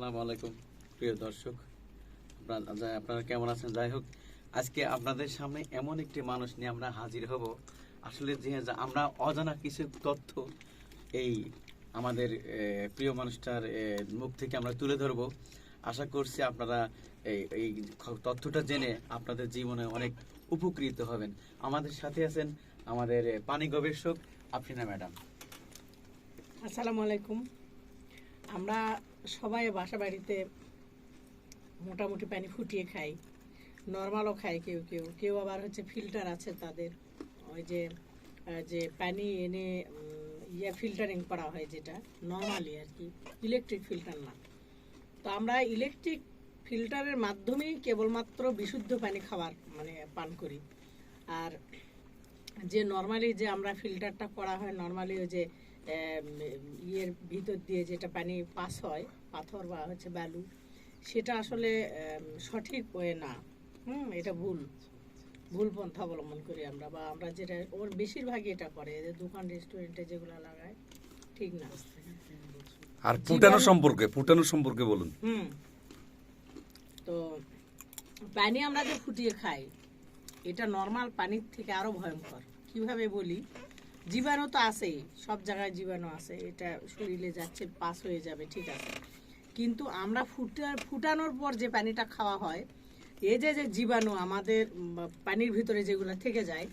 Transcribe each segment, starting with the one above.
আসসালামু আলাইকুম, প্রিয় দর্শক। আপনারা আপনারা কেমন আছেন? যাই হোক, আজকে আপনাদের সামনে এমন একটি মানুষ নিয়ে আমরা হাজির হব। আসলে যে আমরা অজানা কিছু তথ্য এই আমাদের প্রিয় মানুষটার মুখ থেকে আমরা তুলে ধরব। আশা করছি আপনারা এই এই তথ্যটা জেনে আপনাদের জীবনে অনেক উপকৃত হবেন। আমাদের সাথে আছেন আমাদের পানি গবেষক আফরিনা ম্যাডাম। আসসালামু আলাইকুম। আমরা সবাই বাসা বাড়িতে মোটামুটি পানি ফুটিয়ে খাই। নর্মালও খাই কেউ কেউ। কেউ আবার হচ্ছে ফিল্টার আছে তাদের। ওই যে যে পানি এনে ইয়ে ফিল্টারিং করা হয় যেটা নর্মালি আর কি ইলেকট্রিক ফিল্টার না। তো আমরা ইলেকট্রিক ফিল্টারের মাধ্যমেই কেবলমাত্র বিশুদ্ধ পানি খাবার মানে পান করি। আর যে নর্মালি যে আমরা ফিল্টারটা করা হয় নর্মালি ওই যে ইয়ের ভিতর দিয়ে যেটা পানি পাস হয় পাথর বা হচ্ছে বালু সেটা আসলে সঠিক ওয়ে না। হুম এটা ভুল। ভুল পন্থা অবলম্বন করি আমরা বা আমরা যেটা ওর বেশিরভাগই এটা করে যে দোকান রেস্টুরেন্টে যেগুলো লাগায় ঠিক না। আর ফুটানো সম্পর্কে ফুটানো সম্পর্কে বলুন। হুম। তো পানি আমরা যে ফুটিয়ে খাই এটা নর্মাল পানির থেকে আরও ভয়ঙ্কর। কীভাবে বলি? জীবাণু তো আছেই সব জায়গায় জীবাণু আছে এটা শরীরে যাচ্ছে পাস হয়ে যাবে ঠিক আছে। কিন্তু আমরা ফুটা, ফুটানোর পর যে পানিটা খাওয়া হয় এ যে যে জীবাণু আমাদের পানির ভিতরে যেগুলো থেকে যায়,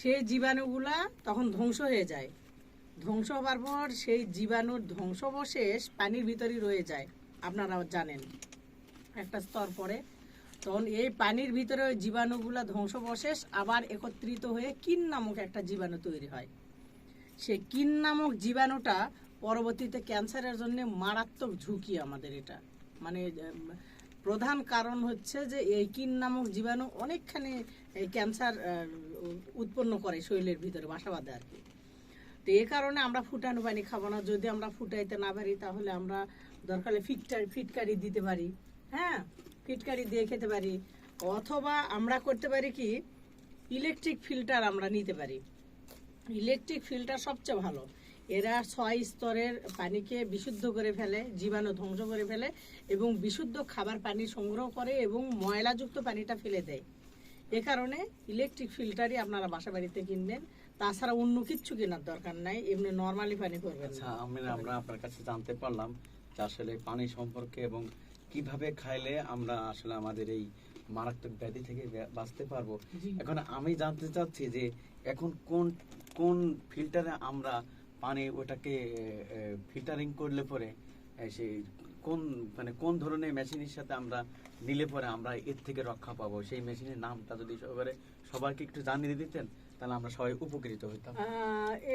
সেই জীবাণুগুলা তখন ধ্বংস হয়ে যায়। ধ্বংস হবার পর সেই জীবাণুর ধ্বংসবশেষ পানির ভিতরেই রয়ে যায়। আপনারা জানেন, একটা স্তর পরে। তখন এই পানির ভিতরে ওই জীবাণুগুলা ধ্বংসবশেষ আবার একত্রিত হয়ে কিন নামক একটা জীবাণু তৈরি হয়। সেই কিন নামক জীবাণুটা পরবর্তীতে ক্যান্সারের জন্য মারাত্মক ঝুঁকি আমাদের এটা। মানে প্রধান কারণ হচ্ছে যে এই কিন নামক জীবাণু অনেকখানি এই ক্যান্সার উৎপন্ন করে শরীরের ভিতরে বাসা বাঁধে আর কি। তো এ কারণে আমরা ফুটানো পানি খাব না। যদি আমরা ফুটাইতে না পারি, তাহলে আমরা দরকারে ফিটকারি ফিটকারি দিতে পারি। হ্যাঁ ফিটকারি দিয়ে খেতে পারি। অথবা আমরা করতে পারি কি, ইলেকট্রিক ফিল্টার আমরা নিতে পারি। ইলেকট্রিক ফিল্টার সবচেয়ে ভালো। এরা ছয় স্তরের পানিকে বিশুদ্ধ করে ফেলে জীবাণু ধ্বংস করে ফেলে এবং বিশুদ্ধ খাবার পানি সংগ্রহ করে এবং ময়লাযুক্ত পানিটা ফেলে দেয়। এ কারণে ইলেকট্রিক ফিল্টারই আপনারা বাসা বাড়িতে কিনবেন। তাছাড়া অন্য কিচ্ছু কেনার দরকার নাই এমনি নর্মালি পানি করবেন আচ্ছা আমরা আমরা আপনার কাছে জানতে পারলাম যে আসলে পানি সম্পর্কে এবং কীভাবে খাইলে আমরা আসলে আমাদের এই মারাত্মক ব্যাধি থেকে বাঁচতে পারব। এখন আমি জানতে চাচ্ছি যে এখন কোন কোন ফিল্টারে আমরা পানি ওটাকে ফিল্টারিং করলে পরে সেই কোন মানে কোন ধরনের মেশিনের সাথে আমরা নিলে পরে আমরা এর থেকে রক্ষা পাবো? সেই মেশিনের নামটা যদি সবারে সবাইকে একটু জানিয়ে দিতেন, তাহলে আমরা সবাই উপকৃত হইতাম।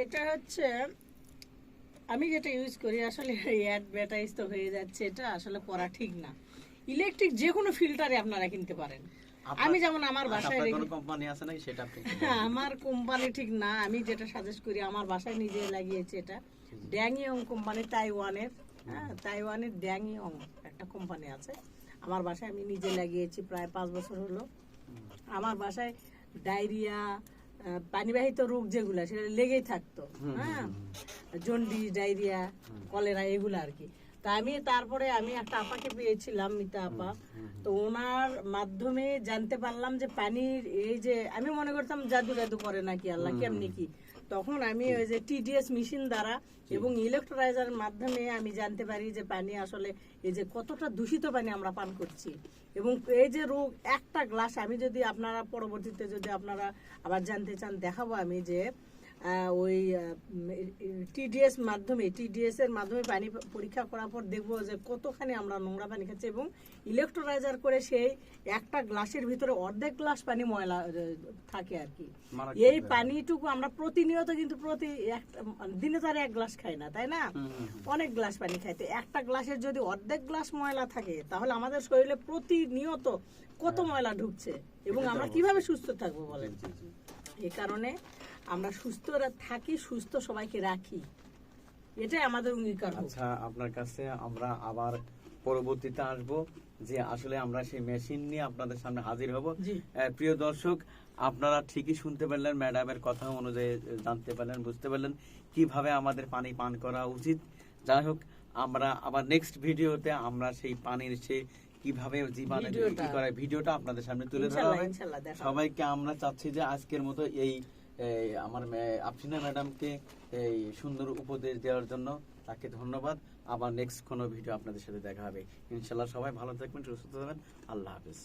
এটা হচ্ছে, আমি যেটা ইউজ করি, আসলে অ্যাডভার্টাইজ তো হয়ে যাচ্ছে, এটা আসলে করা ঠিক না। ইলেকট্রিক যে কোনো ফিল্টারে আপনারা কিনতে পারেন। আমি যেমন আমার বাসায় রেখে কোম্পানি আছে নাকি? সেটা হ্যাঁ, আমার কোম্পানি ঠিক না। আমি যেটা সাজেস্ট করি আমার বাসায় নিজে লাগিয়েছি এটা। ড্যাংইয়ং কোম্পানি তাইওয়ানের হ্যাঁ তাইওয়ানের ড্যাংইয়ং একটা কোম্পানি আছে। আমার বাসায় আমি নিজে লাগিয়েছি প্রায় পাঁচ বছর হলো। আমার বাসায় ডায়রিয়া পানিবাহিত রোগ যেগুলো সেটা লেগেই থাকতো। হ্যাঁ জন্ডিস ডায়রিয়া কলেরা এগুলো আর কি। তা আমি তারপরে আমি একটা আপাকে পেয়েছিলাম মিতা আপা। তো ওনার মাধ্যমে জানতে পারলাম যে পানির এই যে আমি মনে করতাম জাদু জাদু করে নাকি আল্লাহ কেমনি কি। তখন আমি ওই যে টিডিএস মেশিন দ্বারা এবং ইলেকট্রোলাইজারের মাধ্যমে আমি জানতে পারি যে পানি আসলে এই যে কতটা দূষিত পানি আমরা পান করছি। এবং এই যে রোগ একটা গ্লাস আমি যদি আপনারা পরবর্তীতে যদি আপনারা আবার জানতে চান দেখাবো আমি যে ওই টিডিএস মাধ্যমে টিডিএস এর মাধ্যমে পানি পরীক্ষা করার পর দেখব যে কতখানি আমরা নোংরা পানি খাচ্ছি এবং ইলেকট্রোলাইজার করে সেই একটা গ্লাসের ভিতরে অর্ধেক গ্লাস পানি ময়লা থাকে আর কি। এই পানিটুকু আমরা প্রতিনিয়ত কিন্তু প্রতি একটা দিনে তার এক গ্লাস খাই না তাই না। অনেক গ্লাস পানি খাইতে একটা গ্লাসের যদি অর্ধেক গ্লাস ময়লা থাকে তাহলে আমাদের শরীরে প্রতিনিয়ত কত ময়লা ঢুকছে? এবং আমরা কীভাবে সুস্থ থাকব বলেন। এই কারণে আমরা সুস্থ থাকি সুস্থ সবাইকে রাখি। এটাই আমাদের অঙ্গীকার আচ্ছা আপনার কাছে আমরা আবার পরবর্তীতে আসব যে আসলে আমরা সেই মেশিন নিয়ে আপনাদের সামনে হাজির হব। প্রিয় দর্শক আপনারা ঠিকই শুনতে পারলেন ম্যাডামের কথা অনুযায়ী জানতে পারলেন বুঝতে পারলেন কীভাবে আমাদের পানি পান করা উচিত। যাই হোক আমরা আবার নেক্সট ভিডিওতে আমরা সেই পানির সে কীভাবে জীবাণু কি। করে ভিডিওটা আপনাদের সামনে তুলে ধরা হবে। সবাইকে আমরা চাচ্ছি যে আজকের মতো এই আমার আফিনা ম্যাডামকে এই সুন্দর উপদেশ দেওয়ার জন্য তাকে ধন্যবাদ। আবার নেক্সট কোনো ভিডিও আপনাদের সাথে দেখা হবে। ইনশাল্লাহ সবাই ভালো থাকবেন, সুস্থ থাকবেন। আল্লাহ হাফিজ।